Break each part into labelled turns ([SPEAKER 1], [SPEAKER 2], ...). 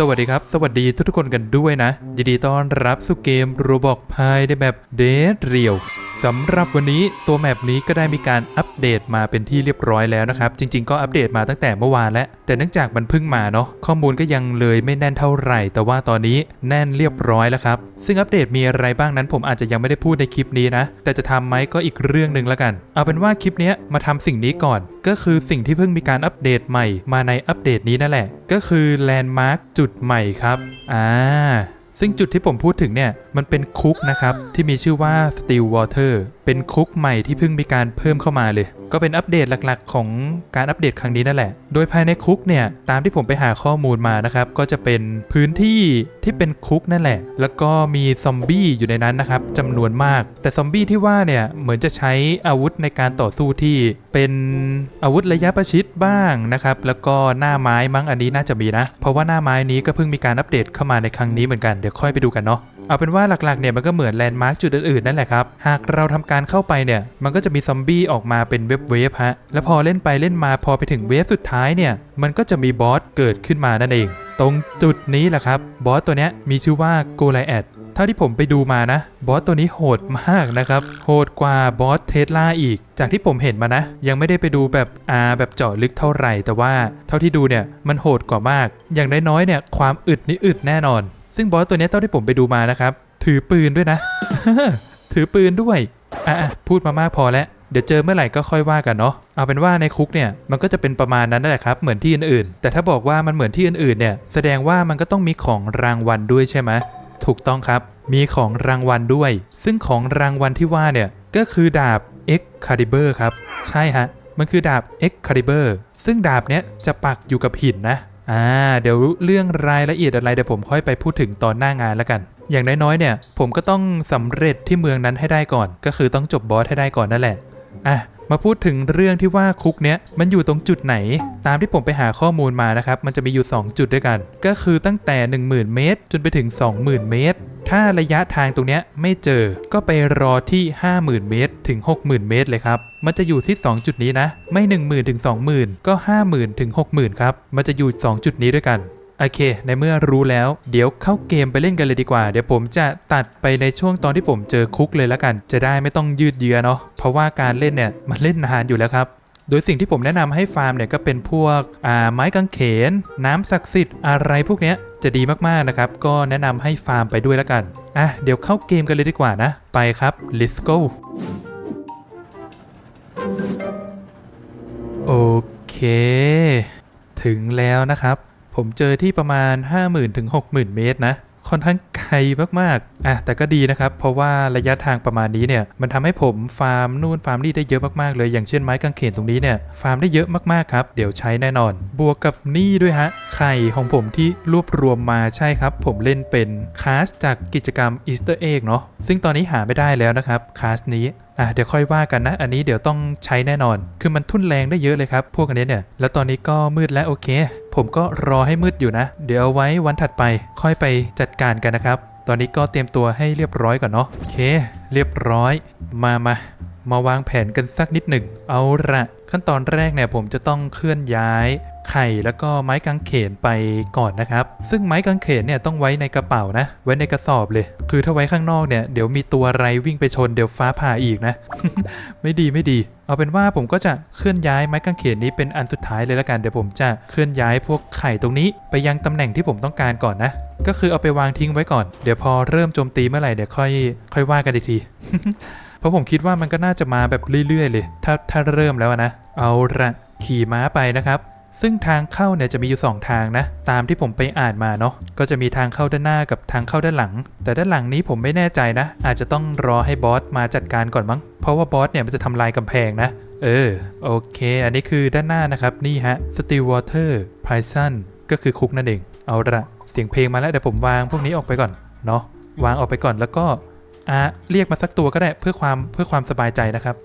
[SPEAKER 1] สวัสดีครับ สวัสดีทุกๆคนกันด้วยนะยินดีต้อนรับสู่เกมโรบอกพายในแบบเดทเรียว สำหรับวันนี้ตัวแมปนี้ก็ได้มีการอัปเดตมาเป็นที่เรียบร้อยแล้วนะครับ จริง ๆ ก็อัปเดตมาตั้งแต่เมื่อวานแล้ว แต่เนื่องจากมันเพิ่งมาเนาะข้อมูลก็ยังเลยไม่แน่นเท่าไหร่ แต่ว่าตอนนี้แน่นเรียบร้อยแล้วครับ ซึ่งอัปเดตมีอะไรบ้างนั้นผมอาจจะยังไม่ได้พูดในคลิปนี้นะ แต่จะทำไหมก็อีกเรื่องหนึ่งแล้วกัน เอาเป็นว่าคลิปนี้มาทำสิ่งนี้ก่อน ก็คือสิ่งที่เพิ่งมีการอัปเดตใหม่มาในอัปเดตนี้นั่นแหละ ก็คือแลนด์มาร์คจุดใหม่ครับอ่า ซึ่งจุดที่ผมพูดถึงเนี่ยมันเป็นคุกนะครับที่มีชื่อว่า Steel Water เป็นคุกใหม่ที่เพิ่งมีการเพิ่มเข้ามาเลย ก็เป็นอัปเดตหลักๆ ของการอัปเดตครั้งนี้นั่นแหละ โดยภายในคุกเนี่ยตามที่ผมไปหาข้อมูลมานะครับ ก็จะเป็นพื้นที่ที่เป็นคุกนั่นแหละ แล้วก็มีซอมบี้อยู่ในนั้นนะครับจำนวนมาก แต่ซอมบี้ที่ว่าเนี่ยเหมือนจะใช้อาวุธในการต่อสู้ที่เป็นอาวุธระยะประชิดบ้างนะครับ แล้วก็หน้าไม้มั้งอันนี้น่าจะมีนะ เพราะว่าหน้าไม้นี้ก็เพิ่งมีการอัปเดตเข้ามาในครั้งนี้เหมือนกัน เดี๋ยวค่อยไปดูกันเนาะ เอาเป็นว่าหลักๆเนี่ยมันก็เหมือนแลนด์มาร์คจุดอื่นๆนั่นแหละครับ หากเราทำการเข้าไปเนี่ยมันก็จะมีซอมบี้ออกมาเป็นเว็บเวฟฮะ แล้วพอเล่นไปเล่นมาพอไปถึงเวฟสุดท้ายเนี่ยมันก็จะมีบอสเกิดขึ้นมานั่นเอง ตรงจุดนี้แหละครับบอสตัวเนี้ยมีชื่อว่าโกไลแอดเท่าที่ผมไปดูมานะ บอสตัวนี้โหดมากนะครับ โหดกว่าบอสเทสลาอีก จากที่ผมเห็นมานะ ยังไม่ได้ไปดูแบบอาแบบเจาะลึกเท่าไหร่ แต่ว่าเท่าที่ดูเนี่ยมันโหดกว่ามาก อย่างน้อยๆเนี่ยความอึดนี่อึดแน่นอน ซึ่งบอสตัวนี้เท่าที่ผมไปดูมานะครับ ถือปืนด้วยนะ ถือปืนด้วย อะพูดมามากพอแล้ว เดี๋ยวเจอเมื่อไหร่ก็ค่อยว่ากันเนาะ เอาเป็นว่าในคุกเนี่ยมันก็จะเป็นประมาณนั้นนั่นแหละครับ เหมือนที่อื่นๆ แต่ถ้าบอกว่ามันเหมือนที่อื่นๆเนี่ย แสดงว่ามันก็ต้องมีของรางวัลด้วยใช่ไหมถูกต้องครับ มีของรางวัลด้วย ซึ่งของรางวัลที่ว่าเนี่ยก็คือดาบ Excalibur ครับ ใช่ฮะ มันคือดาบ Excalibur ซึ่งดาบเนี้ยจะปักอยู่กับหินนะ อ่าเดี๋ยวเรื่องรายละเอียดอะไรเดี๋ยวผมค่อยไปพูดถึงตอนหน้างานแล้วกัน อย่างน้อยๆเนี่ย ผมก็ต้องสำเร็จที่เมืองนั้นให้ได้ก่อน ก็คือต้องจบบอสให้ได้ก่อนนั่นแหละอะ มาพูดถึงเรื่องที่ว่าคุกเนี้ยมันอยู่ตรงจุดไหน ตามที่ผมไปหาข้อมูลมานะครับมันจะมีอยู่ 2 จุดด้วยกัน ก็คือตั้งแต่ 10,000 เมตร จนไปถึง 20,000 เมตร ถ้าระยะทางตรงเนี้ยไม่เจอก็ไปรอที่ 50,000 เมตร ถึง 60,000 เมตรเลยครับมันจะอยู่ที่ 2 จุดนี้นะ ไม่ 10,000 ถึง 20,000 ก็ 50,000 ถึง 60,000 ครับ มันจะอยู่ 2 จุดนี้ด้วยกัน โอเค ในเมื่อรู้แล้ว เดี๋ยวเข้าเกมไปเล่นกันเลยดีกว่า เดี๋ยวผมจะตัดไปในช่วงตอนที่ผมเจอคุกเลยแล้วกัน จะได้ไม่ต้องยืดเยื้อเนาะ เพราะว่าการเล่นเนี่ยมันเล่นนานอยู่แล้วครับ โดยสิ่งที่ผมแนะนำให้ฟาร์มเนี่ยก็เป็นพวกอ่าไม้กางเขน น้ำศักดิ์สิทธิ์อะไรพวกเนี้ยจะดีมากๆนะครับ ก็แนะนำให้ฟาร์มไปด้วยแล้วกัน อะ เดี๋ยวเข้าเกมกันเลยดีกว่านะ ไปครับ let's go โอเค ถึงแล้วนะครับ ผมเจอที่ประมาณ 50,000ถึง60,000 เมตรนะค่อนข้างไกลมากๆอะแต่ก็ดีนะครับ เพราะว่าระยะทางประมาณนี้เนี่ย มันทำให้ผมฟาร์มนู่นฟาร์มนี่ได้เยอะมากๆเลย อย่างเช่นไม้กางเขนตรงนี้เนี่ย ฟาร์มได้เยอะมากๆครับ เดี๋ยวใช้แน่นอน บวกกับนี่ด้วยฮะ ไข่ของผมที่รวบรวมมาใช่ครับ ผมเล่นเป็นคลาสจากกิจกรรม Easter Egg เนาะ ซึ่งตอนนี้หาไม่ได้แล้วนะครับคลาสนี้อะเดี๋ยวค่อยว่ากันนะ อันนี้เดี๋ยวต้องใช้แน่นอน คือมันทุ่นแรงได้เยอะเลยครับ พวกอันนี้เนี่ย แล้วตอนนี้ก็มืดแล้วโอเค ผมก็รอให้มืดอยู่นะ เดี๋ยวเอาไว้วันถัดไปค่อยไปจัดการกันนะครับ ตอนนี้ก็เตรียมตัวให้เรียบร้อยก่อนเนาะโอเค เรียบร้อย มามามาวางแผนกันสักนิดหนึ่ง เอาละ ขั้นตอนแรกเนี่ยผมจะต้องเคลื่อนย้ายไข่แล้วก็ไม้กางเขนไปก่อนนะครับ ซึ่งไม้กางเขนเนี่ยต้องไว้ในกระเป๋านะ ไว้ในกระสอบเลย คือถ้าไว้ข้างนอกเนี่ยเดี๋ยวมีตัวอะไรวิ่งไปชนเดี๋ยวฟ้าผ่าอีกนะ ไม่ดีไม่ดี เอาเป็นว่าผมก็จะเคลื่อนย้ายไม้กางเขนนี้เป็นอันสุดท้ายเลยละกันเดี๋ยวผมจะเคลื่อนย้ายพวกไข่ตรงนี้ไปยังตำแหน่งที่ผมต้องการก่อนนะ ก็คือเอาไปวางทิ้งไว้ก่อน เดี๋ยวพอเริ่มโจมตีเมื่อไหร่เดี๋ยวค่อย ค่อยว่ากันอีกที เพราะผมคิดว่ามันก็น่าจะมาแบบเรื่อยๆ เลย ถ้าถ้าเริ่มแล้วนะ เอาละขี่ม้าไปนะครับซึ่งทางเข้าเนี่ยจะมีอยู่ 2 ทางนะ ตามที่ผมไปอ่านมาเนาะก็จะมีทางเข้าด้านหน้ากับทางเข้าด้านหลัง แต่ด้านหลังนี้ผมไม่แน่ใจนะ อาจจะต้องรอให้บอสมาจัดการก่อนมั้ง เพราะว่าบอสเนี่ยมันจะทำลายกำแพงนะ เออ โอเค อันนี้คือด้านหน้านะครับ นี่ฮะ Still Water Prison ก็คือคุกนั่นเอง เอาละเสียงเพลงมาแล้วเดี๋ยวผมวางพวกนี้ออกไปก่อนเนาะวางออกไปก่อนแล้วก็ อะเรียกมาสักตัวก็ได้เพื่อความเพื่อความสบายใจนะครับ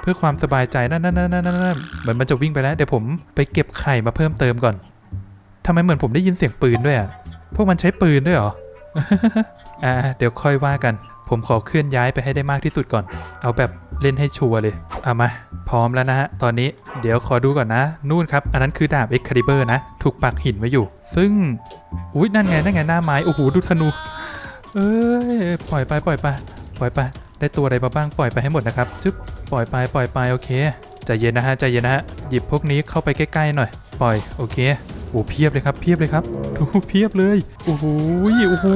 [SPEAKER 1] เพื่อความสบายใจนั่นนั่นนั่นนั่นนั่นเหมือนมันจะวิ่งไปแล้วเดี๋ยวผมไปเก็บไข่มาเพิ่มเติมก่อนทำไมเหมือนผมได้ยินเสียงปืนด้วยอะพวกมันใช้ปืนด้วยเหรออ่าเดี๋ยวค่อยว่ากัน ผมขอเคลื่อนย้ายไปให้ได้มากที่สุดก่อน เอาแบบเล่นให้ชัวร์เลยเอามา พร้อมแล้วนะฮะ ตอนนี้เดี๋ยวขอดูก่อนนะ นู่นครับ อันนั้นคือดาบ Excalibur นะ ถูกปักหินไว้อยู่ ซึ่ง อุ้ยนั่นไง นั่นไง หน้าไม้ โอ้โห ดูธนู เอ้ยปล่อยไปปล่อยไปปล่อยไป ได้ตัวอะไรมาบ้างปล่อยไปให้หมดนะครับจึ๊บปล่อยไปปล่อยไปโอเคใจเย็นนะฮะใจเย็นนะฮะหยิบพวกนี้เข้าไปใกล้ๆหน่อย ปล่อยโอเคโอ้เพียบเลยครับเพียบเลยครับดูเพียบเลยโอ้โหโอ้โห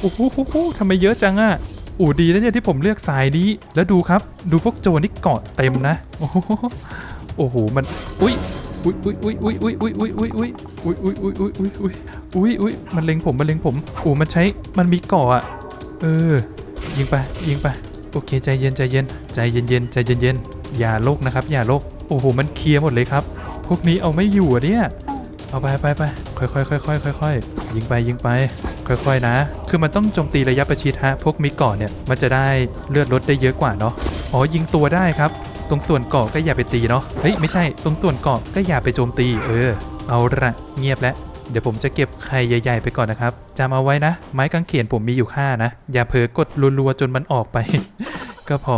[SPEAKER 1] โอ้โหทำไมเยอะจังอะโอ้ดีนะเนี่ยที่ผมเลือกสายนี้แล้วดูครับ ดูพวกโจนี่เกาะเต็มนะโอ้โหโอ้โหมันอุ้ยอุ้ยอุ้ยอุ้ยอุ้ยอุ้ยอุ้ยอุ้ยอุ้ยอุ้ยอุ้ยอุ้ยอุ้ยอุ้ยอุ้ย อุ้ยอุ้ยมันเล็งผมมันเล็งผมโอ้มันใช้มันมีเกาะอะเออ ยิงไปยิงไปโอเคใจเย็นใจเย็นใจเย็นเย็นใจเย็นเย็นอย่าโลกนะครับ อย่าโลกโอ้โหมันเคลียร์หมดเลยครับ พวกนี้เอาไม่อยู่อะเนี่ยเอาไปไปไปค่อยๆค่อยๆค่อยๆยิงไปยิงไป ค่อยๆนะ คือมันต้องโจมตีระยะประชิดฮะพวกมิเกาะเนี่ยมันจะได้เลือดลดได้เยอะกว่าเนาะอ๋อยิงตัวได้ครับ ตรงส่วนเกาะก็อย่าไปตีเนาะเฮ้ยไม่ใช่ ตรงส่วนเกาะก็อย่าไปโจมตี เออ เอาละเงียบแล้ว เดี๋ยวผมจะเก็บไข่ใหญ่ ๆ ไปก่อนนะครับจำเอาไว้นะ ไม้กางเขนผมมีอยู่ค่านะ อย่าเผลอกดรัวๆจนมันออกไป ก็พอ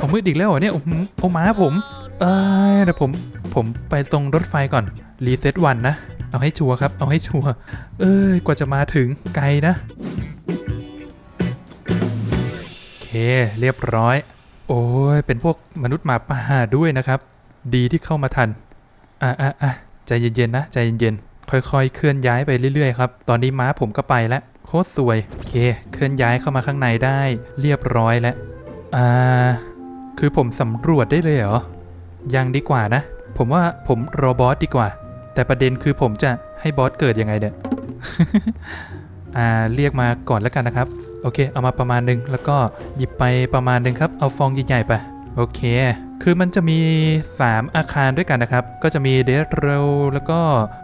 [SPEAKER 1] ผมมืดอีกแล้วเหรอเนี่ยโอ้โอ้ม้าผม เอ้ยเดี๋ยวผมผมไปตรงรถไฟก่อนรีเซ็ตวันนะ เอาให้ชัวร์ครับ เอาให้ชัวร์เอ้ยกว่าจะมาถึงไกลนะโอเคเรียบร้อย โอ้ยเป็นพวกมนุษย์หมาป่าด้วยนะครับ ดีที่เข้ามาทัน อะอะอะใจเย็นๆนะ ใจเย็นๆ ค่อยๆ เคลื่อนย้ายไปเรื่อยๆ ครับ ตอนนี้ม้าผมก็ไปแล้วโคตรสวย โอเค เคลื่อนย้ายเข้ามาข้างในได้เรียบร้อยแล้ว อ่า คือผมสำรวจได้เลยเหรอ ยังดีกว่านะ ผมว่าผมรอบอสดีกว่า แต่ประเด็นคือผมจะให้บอสเกิดยังไงเนี่ย อ่า เรียกมาก่อนแล้วกันนะครับ โอเค เอามาประมาณหนึง แล้วก็หยิบไปประมาณหนึงครับ เอาฟองใหญ่ๆไป โอเค คือมันจะมี 3 อาคารด้วยกันนะครับ ก็จะมี d e a t r o แล้วก็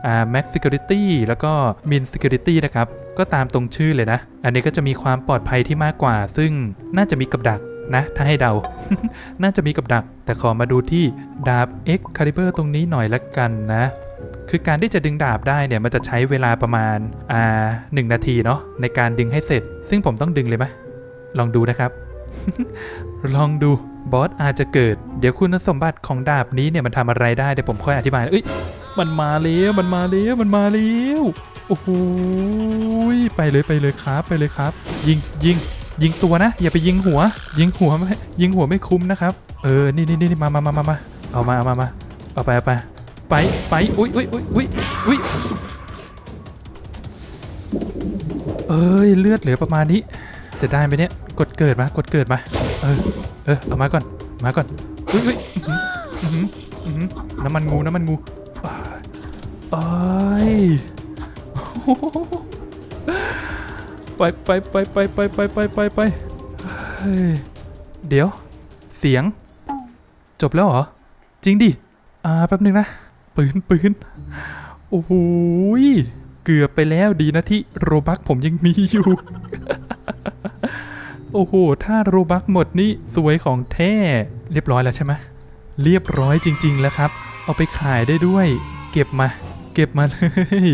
[SPEAKER 1] อ่า Max Security แล้วก็ Min Security นะครับ ก็ตามตรงชื่อเลยนะ อันนี้ก็จะมีความปลอดภัยที่มากกว่า ซึ่งน่าจะมีกับดักนะ ถ้าให้เดา น่าจะมีกับดัก แต่ขอมาดูที่ดาบ X Caliber ตรงนี้หน่อยละกันนะ คือการที่จะดึงดาบได้เนี่ย มันจะใช้เวลาประมาณอ่าหนึ่งนาทีเนาะในการดึงให้เสร็จ ซึ่งผมต้องดึงเลยไหมลองดูนะครับ ลองดูบอสอาจจะเกิด เดี๋ยวคุณสมบัติของดาบนี้เนี่ยมันทำอะไรได้เดี๋ยวผมค่อยอธิบายเอ้ยมันมาแล้วมันมาแล้วมันมาแล้วโอ้โหยไปเลยไปเลยครับไปเลยครับ ยิงยิงยิงตัวนะ อย่าไปยิงหัว ยิงหัวไม่ยิงหัวไม่คุ้มนะครับ เออนี่นี่นี่มามามามามาเอามาเอามามาเอาไปเอาไปไปไปอุ้ยอุ้ยอุ้ยอุ้ยอุ้ยเอ้ยเลือดเหลือประมาณนี้ จะได้ไหมเนี่ย กดเกิดมากดเกิดมา เออ เออ เอามาก่อน มาก่อน อุ้ยอุ้ยน้ำมันงู น้ำมันงูอ้ายอ้ยไปไปไปไปไปไปไปไปไปเดี๋ยว เสียง จบแล้วเหรอ จริงดิ อ่า แป๊บนึงนะ ปืนปืนโอ้โหยเกือบไปแล้วดีนะที่โรบักผมยังมีอยู่ โอ้โห ถ้าโรบักหมดนี่สวยของแท้ เรียบร้อยแล้วใช่ไหมเรียบร้อยจริง ๆ แล้วครับ เอาไปขายได้ด้วย เก็บมา เก็บมาเลย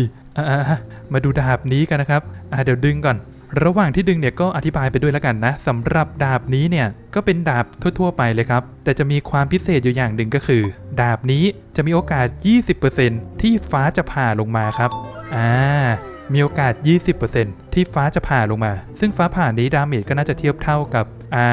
[SPEAKER 1] มาดูดาบนี้กันนะครับเดี๋ยวดึงก่อน ระหว่างที่ดึงเนี่ยก็อธิบายไปด้วยแล้วกันนะสำหรับดาบนี้เนี่ยก็เป็นดาบทั่ว ๆ ไปเลยครับ แต่จะมีความพิเศษอยู่อย่างหนึ่งก็คือ ดาบนี้จะมีโอกาส 20%ที่ฟ้าจะผ่าลงมาครับ อ่า มีโอกาส 20%ที่ฟ้าจะผ่าลงมา ซึ่งฟ้าผ่านี้ดาเมจก็น่าจะเทียบเท่ากับอ่า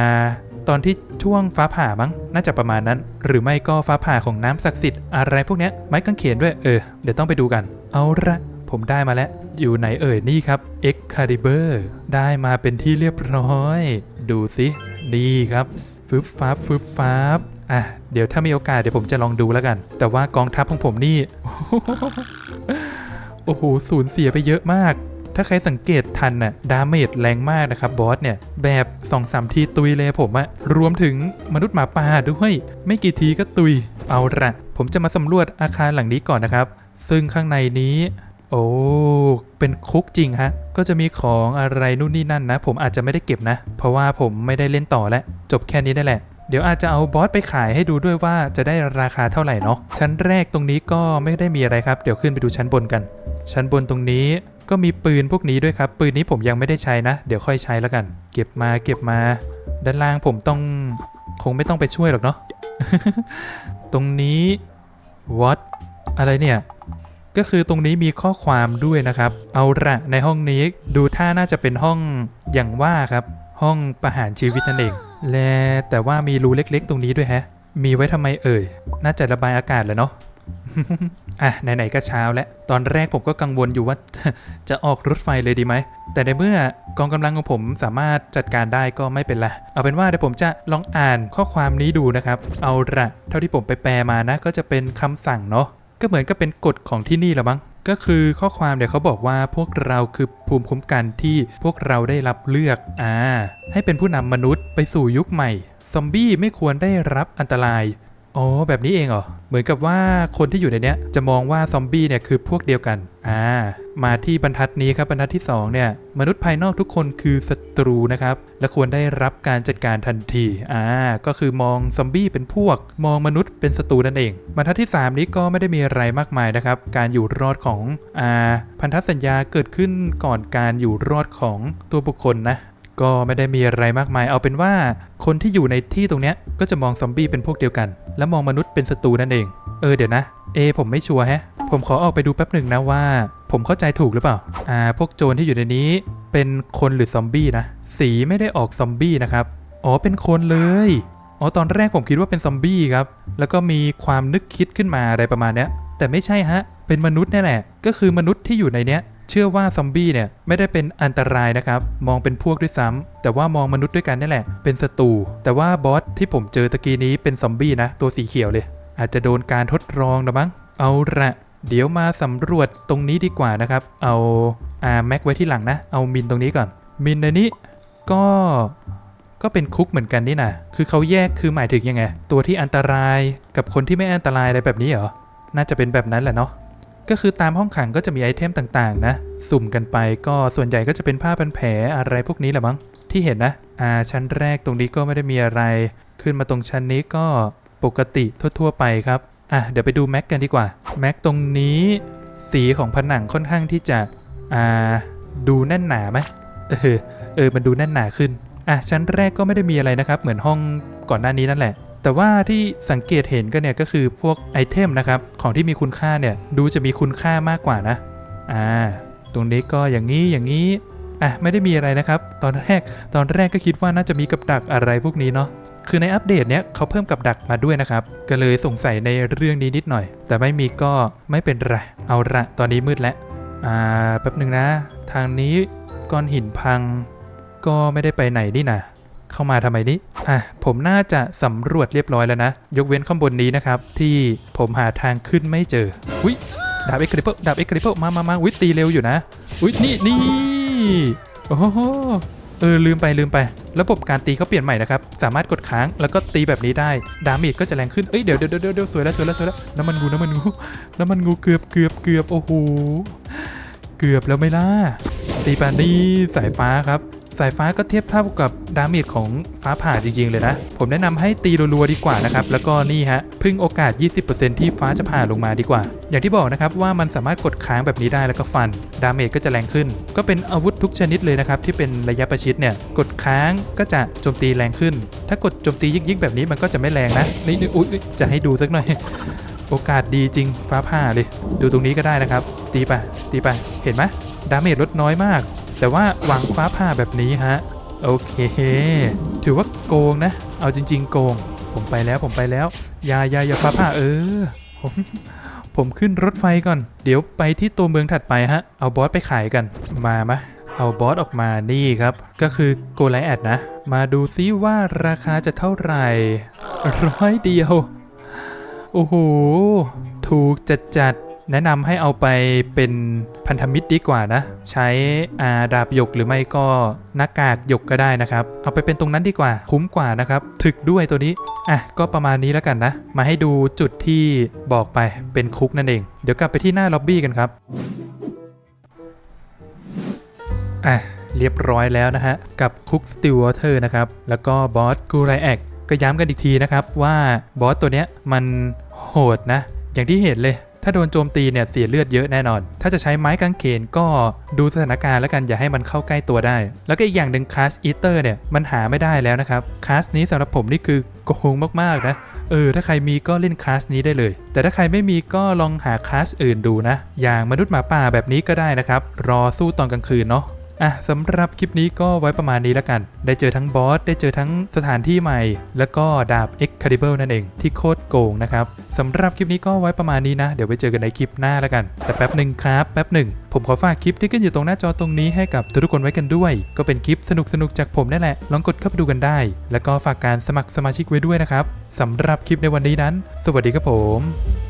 [SPEAKER 1] ตอนที่ช่วงฟ้าผ่ามั้ง น่าจะประมาณนั้น หรือไม่ก็ฟ้าผ่าของน้ำศักดิ์สิทธิ์อะไรพวกเนี้ยไม้กางเขนด้วยเออ เดี๋ยวต้องไปดูกัน เอาละผมได้มาแล้ว อยู่ไหนเอ่ยนี่ครับ Excalibur ได้มาเป็นที่เรียบร้อย ดูสิ นี่ครับฟึบฟ้าบฟึบฟ้าบ อะเดี๋ยวถ้ามีโอกาสเดี๋ยวผมจะลองดูแล้วกัน แต่ว่ากองทัพของผมนี่ โอ้โหสูญเสียไปเยอะมาก ถ้าใครสังเกตทันน่ะดาเมจแรงมากนะครับบอสเนี่ย แบบ2อสามทีตุยเลยผมอะรวมถึงมนุษย์หมาป่าด้วย ไม่กี่ทีก็ตุย เอาละผมจะมาสำรวจอาคารหลังนี้ก่อนนะครับ ซึ่งข้างในนี้ โอ้เป็นคุกจริงฮะ ก็จะมีของอะไรนู่นนี่นั่นนะ ผมอาจจะไม่ได้เก็บนะ เพราะว่าผมไม่ได้เล่นต่อแล้วจบแค่นี้ได้แหละ เดี๋ยวอาจจะเอาบอสไปขายให้ดูด้วยว่าจะได้ราคาเท่าไหร่เนาะชั้นแรกตรงนี้ก็ไม่ได้มีอะไรครับ เดี๋ยวขึ้นไปดูชั้นบนกัน ชั้นบนตรงนี้ก็มีปืนพวกนี้ด้วยครับ ปืนนี้ผมยังไม่ได้ใช้นะ เดี๋ยวค่อยใช้แล้วกัน เก็บมาเก็บมา ด้านล่างผมต้องคงไม่ต้องไปช่วยหรอกเนาะตรงนี้ what อะไรเนี่ยก็คือตรงนี้มีข้อความด้วยนะครับ เอาละในห้องนี้ดูท่าน่าจะเป็นห้องอย่างว่าครับ ห้องประหารชีวิตนั่นเอง แลแต่ว่ามีรูเล็กๆ ตรงนี้ด้วยแฮะ มีไว้ทำไมเอ่ย น่าจะระบายอากาศแหละเนาะ อะไหนๆก็เช้าแล้ว ตอนแรกผมก็กังวลอยู่ว่า จะออกรถไฟเลยดีไหม แต่ในเมื่อกองกำลังของผมสามารถจัดการได้ก็ไม่เป็นไร เอาเป็นว่าเดี๋ยวผมจะลองอ่านข้อความนี้ดูนะครับ เอาละเท่าที่ผมไปแปลมานะ ก็จะเป็นคำสั่งเนาะ ก็เหมือนกับเป็นกฎของที่นี่หละมั้ง ก็คือข้อความเนี่ยเขาบอกว่าพวกเราคือภูมิคุ้มกันที่พวกเราได้รับเลือกอ่าให้เป็นผู้นำมนุษย์ไปสู่ยุคใหม่ ซอมบี้ไม่ควรได้รับอันตราย อ๋อแบบนี้เองเหรอ เหมือนกับว่าคนที่อยู่ในเนี้ยจะมองว่าซอมบี้เนี่ยคือพวกเดียวกัน อ่า มาที่บรรทัดนี้ครับบรรทัดที่สองเนี่ย มนุษย์ภายนอกทุกคนคือศัตรูนะครับ และควรได้รับการจัดการทันที อ่า ก็คือมองซอมบี้เป็นพวก มองมนุษย์เป็นศัตรูนั่นเอง บรรทัดที่ 3 นี้ก็ไม่ได้มีอะไรมากมายนะครับ การอยู่รอดของ อ่า พันธสัญญาเกิดขึ้นก่อนการอยู่รอดของตัวบุคคลนะ ก็ไม่ได้มีอะไรมากมาย เอาเป็นว่าคนที่อยู่ในที่ตรงเนี้ยก็จะมองซอมบี้เป็นพวกเดียวกัน และมองมนุษย์เป็นศัตรูนั่นเอง เออเดี๋ยวนะ เอ ผมไม่ชัวร์แฮะ ผมขอออกไปดูแป๊บหนึ่งนะว่า ผมเข้าใจถูกหรือเปล่า อ่า พวกโจรที่อยู่ในนี้ เป็นคนหรือซอมบี้นะ สีไม่ได้ออกซอมบี้นะครับ อ๋อ เป็นคนเลย อ๋อ ตอนแรกผมคิดว่าเป็นซอมบี้ครับ แล้วก็มีความนึกคิดขึ้นมาอะไรประมาณเนี้ย แต่ไม่ใช่ฮะ เป็นมนุษย์นี่แหละ ก็คือมนุษย์ที่อยู่ในเนี้ย เชื่อว่าซอมบี้เนี่ยไม่ได้เป็นอันตรายนะครับ มองเป็นพวกด้วยซ้ำแต่ว่ามองมนุษย์ด้วยกันนี่แหละ เป็นศัตรูแต่ว่าบอสที่ผมเจอตะกี้นี้เป็นซอมบี้นะ ตัวสีเขียวเลย อาจจะโดนการทดลองนะมั้งเอาละเดี๋ยวมาสำรวจตรงนี้ดีกว่านะครับ เอาอาแม็กไว้ที่หลังนะ เอามินตรงนี้ก่อน มินในนี้ก็ก็เป็นคุกเหมือนกันนี่นะคือเขาแยกคือหมายถึงยังไง ตัวที่อันตรายกับคนที่ไม่อันตรายอะไรแบบนี้เหรอ น่าจะเป็นแบบนั้นแหละเนาะ ก็คือตามห้องขังก็จะมีไอเทมต่างๆ นะ สุ่มกันไปก็ส่วนใหญ่ก็จะเป็นผ้าพันแผลอะไรพวกนี้แหละมั้งที่เห็นนะอ่าชั้นแรกตรงนี้ก็ไม่ได้มีอะไร ขึ้นมาตรงชั้นนี้ก็ปกติทั่วๆไปครับอะเดี๋ยวไปดูแม็กกันดีกว่าแม็กตรงนี้สีของผนังค่อนข้างที่จะอ่าดูแน่นหนาไหมเออเออมันดูแน่นหนาขึ้นอะชั้นแรกก็ไม่ได้มีอะไรนะครับ เหมือนห้องก่อนหน้านี้นั่นแหละ แต่ว่าที่สังเกตเห็นก็เนี่ยก็คือพวกไอเทมนะครับของที่มีคุณค่าเนี่ยดูจะมีคุณค่ามากกว่านะ อ่า ตรงนี้ก็อย่างนี้อย่างนี้ อะไม่ได้มีอะไรนะครับ ตอนแรกตอนแรกก็คิดว่าน่าจะมีกับดักอะไรพวกนี้เนาะคือในอัปเดตเนี้ยเขาเพิ่มกับดักมาด้วยนะครับ ก็เลยสงสัยในเรื่องนี้นิดหน่อย แต่ไม่มีก็ไม่เป็นไรเอาละตอนนี้มืดแล้วอ่าแป๊บหนึ่งนะ ทางนี้ก้อนหินพัง ก็ไม่ได้ไปไหนนี่นะ เข้ามาทำไมนี่อะผมน่าจะสำรวจเรียบร้อยแล้วนะ ยกเว้นข้างบนนี้นะครับ ที่ผมหาทางขึ้นไม่เจออุ้ยดาบเอ็กคริปเปิลดาบเอ็กคริปเปิลมามามาอุ้ยตีเร็วอยู่นะอุ้ยนี่นี่โอ้โหเออลืมไปลืมไป ระบบการตีเขาเปลี่ยนใหม่นะครับ สามารถกดค้างแล้วก็ตีแบบนี้ได้ ดาเมจก็จะแรงขึ้น เอ้ยเดี๋ยวเดี๋ยวเดี๋ยวเดี๋ยวสวยแล้วสวยแล้วสวยแล้วน้ำมันงูน้ำมันงูน้ำมันงูเกือบเกือบเกือบโอ้โหเกือบแล้วไม่ล่ะตีปานนี่สายฟ้าครับ สายฟ้าก็เทียบเท่ากับดาเมจของฟ้าผ่าจริงๆเลยนะ ผมแนะนำให้ตีรัวๆดีกว่านะครับ แล้วก็นี่ฮะพึ่งโอกาส 20%ที่ฟ้าจะผ่าลงมาดีกว่า อย่างที่บอกนะครับว่ามันสามารถกดค้างแบบนี้ได้แล้วก็ฟัน ดาเมจก็จะแรงขึ้น ก็เป็นอาวุธทุกชนิดเลยนะครับ ที่เป็นระยะประชิดเนี่ย กดค้างก็จะโจมตีแรงขึ้น ถ้ากดโจมตียิกๆแบบนี้มันก็จะไม่แรงนะ นี่นี่อุ๊ยจะให้ดูสักหน่อยโอกาสดีจริงฟ้าผ่าเลย ดูตรงนี้ก็ได้นะครับ ตีไปตีไปเห็นไหมดาเมจลดน้อยมาก แต่ว่าวางฟ้าผ่าแบบนี้ฮะ โอเค ถือว่าโกงนะ เอาจริง ๆ โกง ผมไปแล้วผมไปแล้วอยาอยาอย่าฟ้าผ่าเออผมผมขึ้นรถไฟก่อน เดี๋ยวไปที่ตัวเมืองถัดไปฮะ เอาบอสไปขายกัน มามะเอาบอสออกมานี่ครับ ก็คือโกไลแอดนะ มาดูซิว่าราคาจะเท่าไหร่ร้อยเดียว โอ้โห ถูกจัดจัด แนะนำให้เอาไปเป็นพันธมิตรดีกว่านะ ใช้อาดาบหยกหรือไม่ก็หน้ากากหยกก็ได้นะครับ เอาไปเป็นตรงนั้นดีกว่าคุ้มกว่านะครับถึกด้วยตัวนี้อะก็ประมาณนี้แล้วกันนะ มาให้ดูจุดที่บอกไปเป็นคุกนั่นเอง เดี๋ยวกลับไปที่หน้าล็อบบี้กันครับอะเรียบร้อยแล้วนะฮะ กับคุกสติวอเตอร์นะครับ แล้วก็บอสกูไรแอกก็ย้ำกันอีกทีนะครับว่าบอสตัวเนี้ยมันโหดนะ อย่างที่เห็นเลย ถ้าโดนโจมตีเนี่ยเสียเลือดเยอะแน่นอน ถ้าจะใช้ไม้กางเขนก็ดูสถานการณ์แล้วกันอย่าให้มันเข้าใกล้ตัวได้ แล้วก็อีกอย่างหนึ่งคลาสอีเตอร์เนี่ยมันหาไม่ได้แล้วนะครับคลาสนี้สำหรับผมนี่คือโกงมากๆนะเออถ้าใครมีก็เล่นคลาสนี้ได้เลย แต่ถ้าใครไม่มีก็ลองหาคลาสอื่นดูนะ อย่างมนุษย์หมาป่าแบบนี้ก็ได้นะครับ รอสู้ตอนกลางคืนเนาะ อะสำหรับคลิปนี้ก็ไว้ประมาณนี้แล้วกัน ได้เจอทั้งบอส ได้เจอทั้งสถานที่ใหม่ แล้วก็ดาบ Excalibur นั่นเองที่โคตรโกงนะครับสำหรับคลิปนี้ก็ไว้ประมาณนี้นะ เดี๋ยวไปเจอกันในคลิปหน้าแล้วกัน แต่แป๊บหนึ่งครับแป๊บหนึ่งผมขอฝากคลิปที่ขึ้นอยู่ตรงหน้าจอตรงนี้ให้กับทุกๆคนไว้กันด้วย ก็เป็นคลิปสนุกๆจากผมนั่นแหละ ลองกดเข้าไปดูกันได้ แล้วก็ฝากการสมัครสมาชิกไว้ด้วยนะครับสำหรับคลิปในวันนี้นั้น สวัสดีครับผม